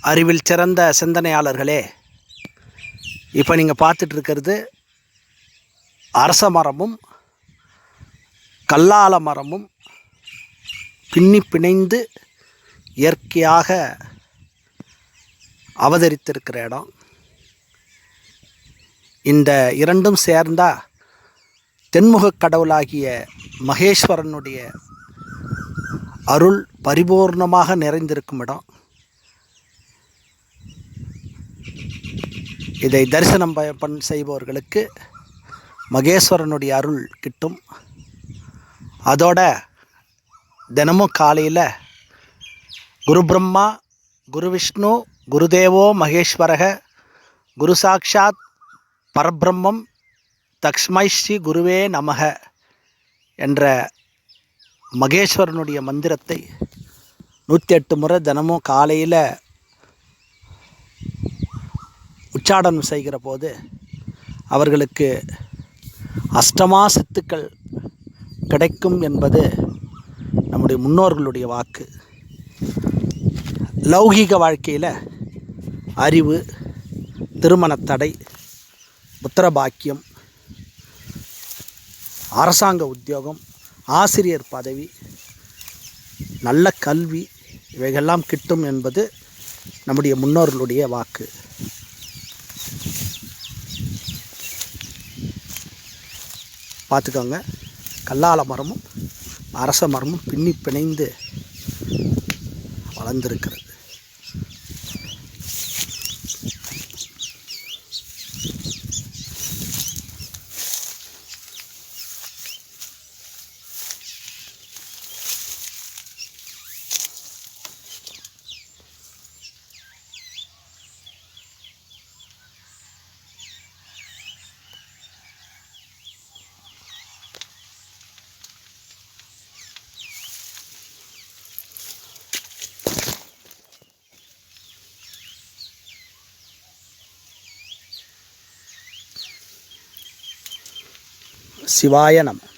அறிவில் சிறந்த சிந்தனையாளர்களே இப்போ நீங்கள் பார்த்துட்டு இருக்கிறது அரச மரமும் கல்லால மரமும் பின்னி பிணைந்து இயற்கையாக அவதரித்திருக்கிற இடம். இந்த இரண்டும் சேர்ந்தா தென்முகக் கடவுளாகிய மகேஸ்வரனுடைய அருள் பரிபூர்ணமாக நிறைந்திருக்கும் இடம். இதை தரிசனம் ப- பண் செய்பவர்களுக்கு மகேஸ்வரனுடைய அருள் கிட்டும். அதோட தினமும் காலையில் குரு பிரம்மா குரு விஷ்ணு குருதேவோ மகேஸ்வரக குரு சாக்ஷாத் பரபிரம்மம் தக்ஷ்மை ஸ்ரீ குருவே நமக என்ற மகேஸ்வரனுடைய மந்திரத்தை நூற்றி எட்டு முறை தினமும் காலையில் உச்சாடனம் செய்கிற போது அவர்களுக்கு அஷ்டமா சித்துக்கள் கிடைக்கும் என்பது நம்முடைய முன்னோர்களுடைய வாக்கு. லௌகீக வாழ்க்கையில் அறிவு திருமணத்தடை புத்திர பாக்கியம் அரசாங்க உத்தியோகம் ஆசிரியர் பதவி நல்ல கல்வி இவைகள்லாம் கிட்டும் என்பது நம்முடைய முன்னோர்களுடைய வாக்கு. பார்த்துக்கோங்க. கல்லால மரமும் அரச மரமும் பின்னி பிணைந்து வளர்ந்திருக்கிறது. சிவாய நம.